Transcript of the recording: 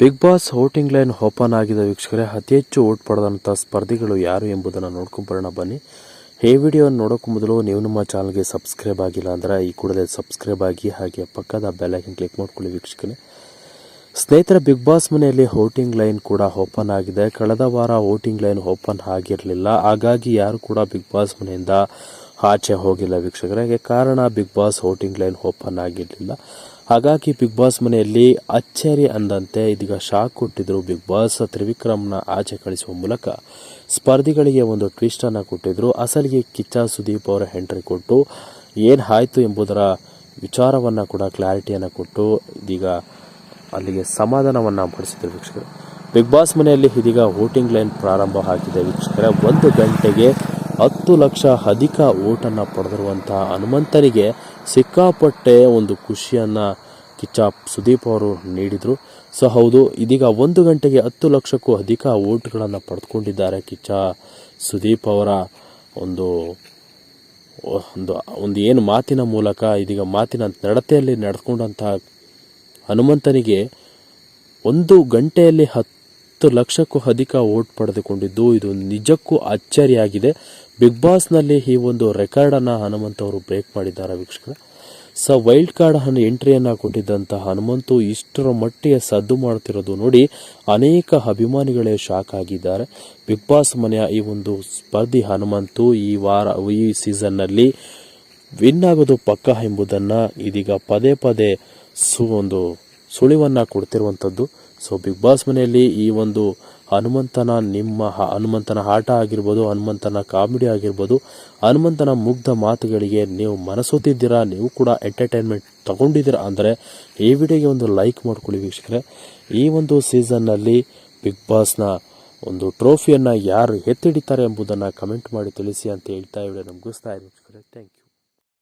Bigg Boss voting line open ಆಗಿದೆ ವೀಕ್ಷಕರೇ. ಅತಿ ಹೆಚ್ಚು ಓಟ್ ಪಡೆದಂಥ ಸ್ಪರ್ಧಿಗಳು ಯಾರು ಎಂಬುದನ್ನು ನೋಡ್ಕೊಂಬರೋಣ ಬನ್ನಿ. ಈ ವಿಡಿಯೋವನ್ನು ನೋಡೋಕ್ಕೂ ಮೊದಲು ನೀವು ನಮ್ಮ ಚಾನಲ್ಗೆ ಸಬ್ಸ್ಕ್ರೈಬ್ ಆಗಿಲ್ಲ ಅಂದರೆ ಈ ಕೂಡಲೇ ಸಬ್ಸ್ಕ್ರೈಬ್ ಆಗಿ ಹಾಗೆ ಪಕ್ಕದ ಬೆಲ್ಲೈಕನ್ ಕ್ಲಿಕ್ ಮಾಡ್ಕೊಳ್ಳಿ ವೀಕ್ಷಕರೇ. ಸ್ನೇಹಿತರ ಬಿಗ್ ಬಾಸ್ ಮನೆಯಲ್ಲಿ ವೋಟಿಂಗ್ ಲೈನ್ ಕೂಡ ಓಪನ್ ಆಗಿದೆ. ಕಳೆದ ವಾರ ವೋಟಿಂಗ್ ಲೈನ್ ಓಪನ್ ಆಗಿರಲಿಲ್ಲ. ಹಾಗಾಗಿ ಯಾರು ಕೂಡ ಬಿಗ್ ಬಾಸ್ ಮನೆಯಿಂದ ಆಚೆ ಹೋಗಿಲ್ಲ ವೀಕ್ಷಕರಿಗೆ ಕಾರಣ Bigg Boss voting line open ಆಗಿರಲಿಲ್ಲ. ಹಾಗಾಗಿ ಬಿಗ್ ಬಾಸ್ ಮನೆಯಲ್ಲಿ ಅಚ್ಚರಿ ಅಂದಂತೆ ಇದೀಗ ಶಾಕ್ ಕೊಟ್ಟಿದ್ರು ಬಿಗ್ ಬಾಸ್ ತ್ರಿವಿಕ್ರಮ್ನ ಆಚೆ ಕಳಿಸುವ ಮೂಲಕ. ಸ್ಪರ್ಧಿಗಳಿಗೆ ಒಂದು ಟ್ವಿಸ್ಟ್ ಕೊಟ್ಟಿದ್ದರು ಕೊಟ್ಟಿದ್ರು. ಅಸಲಿಗೆ ಕಿಚ್ಚ ಸುದೀಪ್ ಅವರ ಎಂಟ್ರಿ ಕೊಟ್ಟು ಏನು ಆಯಿತು ಎಂಬುದರ ವಿಚಾರವನ್ನು ಕೂಡ ಕ್ಲಾರಿಟಿಯನ್ನು ಕೊಟ್ಟು ಇದೀಗ ಅಲ್ಲಿಗೆ ಸಮಾಧಾನವನ್ನು ಪಡಿಸಿದ್ರು ವೀಕ್ಷಕರು. ಬಿಗ್ ಬಾಸ್ ಮನೆಯಲ್ಲಿ ಇದೀಗ ವೋಟಿಂಗ್ ಲೈನ್ ಪ್ರಾರಂಭ ಆಗಿದೆ ವೀಕ್ಷಕರ. ಒಂದು ಗಂಟೆಗೆ ಹತ್ತು ಲಕ್ಷ ಅಧಿಕ ಓಟನ್ನು ಪಡೆದಿರುವಂಥ ಹನುಮಂತನಿಗೆ ಸಿಕ್ಕಾಪಟ್ಟೆ ಒಂದು ಖುಷಿಯನ್ನು ಕಿಚ್ಚ ಸುದೀಪ್ ಅವರು ನೀಡಿದರು. ಸೊ ಹೌದು, ಇದೀಗ ಒಂದು ಗಂಟೆಗೆ ಹತ್ತು ಲಕ್ಷಕ್ಕೂ ಅಧಿಕ ಓಟ್ಗಳನ್ನು ಪಡೆದುಕೊಂಡಿದ್ದಾರೆ ಕಿಚ್ಚ ಸುದೀಪ್ ಅವರ ಒಂದು ಒಂದು ಒಂದು ಏನು ಮಾತಿನ ಮೂಲಕ, ಇದೀಗ ಮಾತಿನ ನಡತೆಯಲ್ಲಿ ನಡೆದುಕೊಂಡಂತಹ ಹನುಮಂತನಿಗೆ ಒಂದು ಗಂಟೆಯಲ್ಲಿ ಹತ್ತು ಲಕ್ಷಕ್ಕೂ ಅಧಿಕ ವೋಟ್ ಪಡೆದುಕೊಂಡಿದ್ದು, ಇದು ನಿಜಕ್ಕೂ ಅಚ್ಚರಿಯಾಗಿದೆ. ಬಿಗ್ ಬಾಸ್ನಲ್ಲಿ ಈ ಒಂದು ರೆಕಾರ್ಡನ್ನು ಹನುಮಂತ ಅವರು ಬ್ರೇಕ್ ಮಾಡಿದ್ದಾರೆ ವೀಕ್ಷಕರ. ಸೊ ವೈಲ್ಡ್ ಕಾರ್ಡ್ ಅನ್ನು ಎಂಟ್ರಿಯನ್ನು ಕೊಟ್ಟಿದ್ದಂತಹ ಹನುಮಂತು ಇಷ್ಟರ ಮಟ್ಟಿಗೆ ಸದ್ದು ಮಾಡುತ್ತಿರೋದು ನೋಡಿ ಅನೇಕ ಅಭಿಮಾನಿಗಳೇ ಶಾಕ್ ಆಗಿದ್ದಾರೆ. ಬಿಗ್ ಬಾಸ್ ಮನೆಯ ಈ ಒಂದು ಸ್ಪರ್ಧಿ ಹನುಮಂತು ಈ ವಾರ, ಈ ಸೀಸನ್ನಲ್ಲಿ ವಿನ್ ಆಗೋದು ಪಕ್ಕ ಎಂಬುದನ್ನು ಇದೀಗ ಪದೇ ಪದೇ ಸು ಒಂದು ಸುಳಿವನ್ನ ಕೊಡ್ತಿರುವಂಥದ್ದು. ಸೊ ಬಿಗ್ ಬಾಸ್ ಮನೆಯಲ್ಲಿ ಈ ಒಂದು ಹನುಮಂತನ ನಿಮ್ಮ ಹನುಮಂತನ ಆಟ ಆಗಿರ್ಬೋದು, ಹನುಮಂತನ ಕಾಮಿಡಿ ಆಗಿರ್ಬೋದು, ಹನುಮಂತನ ಮುಗ್ಧ ಮಾತುಗಳಿಗೆ ನೀವು ಮನಸೋತಿದ್ದೀರಾ, ನೀವು ಕೂಡ ಎಂಟರ್ಟೈನ್ಮೆಂಟ್ ತಗೊಂಡಿದ್ದೀರಾ ಅಂದರೆ ಈ ವಿಡಿಯೋಗೆ ಒಂದು ಲೈಕ್ ಮಾಡ್ಕೊಳ್ಳಿ ವೀಕ್ಷಕರೇ. ಈ ಒಂದು ಸೀಸನ್ನಲ್ಲಿ ಬಿಗ್ ಬಾಸ್ನ ಒಂದು ಟ್ರೋಫಿಯನ್ನು ಯಾರು ಎತ್ತಿಡಿತಾರೆ ಎಂಬುದನ್ನು ಕಮೆಂಟ್ ಮಾಡಿ ತಿಳಿಸಿ ಅಂತ ಹೇಳ್ತಾ ಇವಳೆ ನಮಗೂ ಇದ್ದೀನಿ ವೀಕ್ಷಕರೇ. Thank you